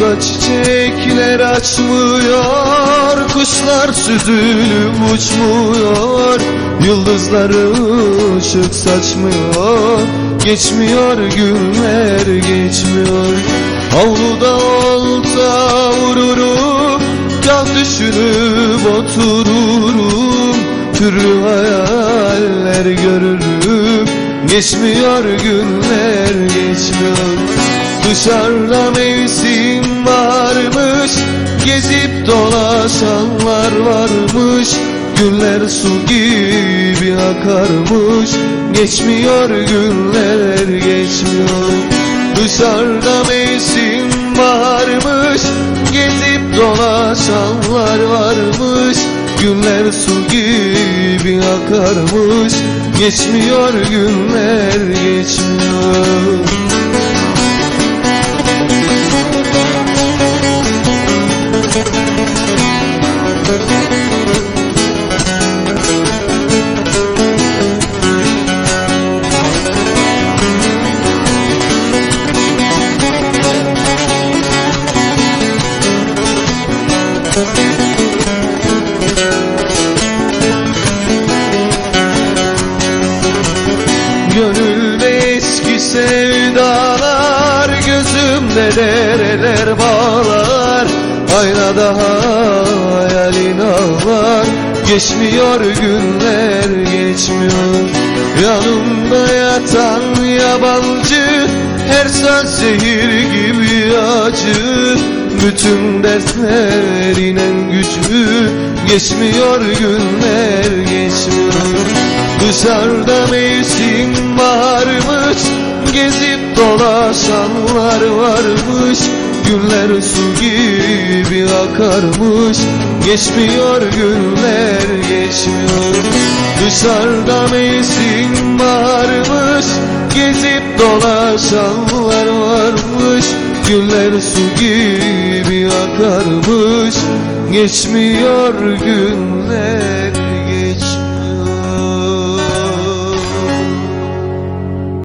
Burada çiçekler açmıyor Kuşlar süzülüp uçmuyor. Yıldızları ışık saçmıyor Geçmiyor günler geçmiyor. Avluda olsa vururum Kal düşünüp otururum. Türlü hayaller görürüm Geçmiyor günler geçmiyor Dışarıda mevsim varmış Gezip dolaşanlar varmış. Günler su gibi akarmış Geçmiyor günler geçmiyor. Dışarıda mevsim varmış Gezip dolaşanlar varmış. Günler su gibi akarmış Geçmiyor günler geçmiyor Gönülde eski sevdalar Gözümde dereler bağlar Aynada hayalin ağlar Geçmiyor günler geçmiyor. Yanımda yatan yabancı Her söz zehir gibi acı. Bütün dertlerin en gücü Geçmiyor günler geçmiyor. Dışarıda mevsim varmış Gezip dolaşanlar varmış. Günler su gibi akarmış. Geçmiyor günler geçmiyor. Dışarıda mevsim varmış. Gezip dolaşanlar varmış. Günler su gibi akarmış. Geçmiyor günler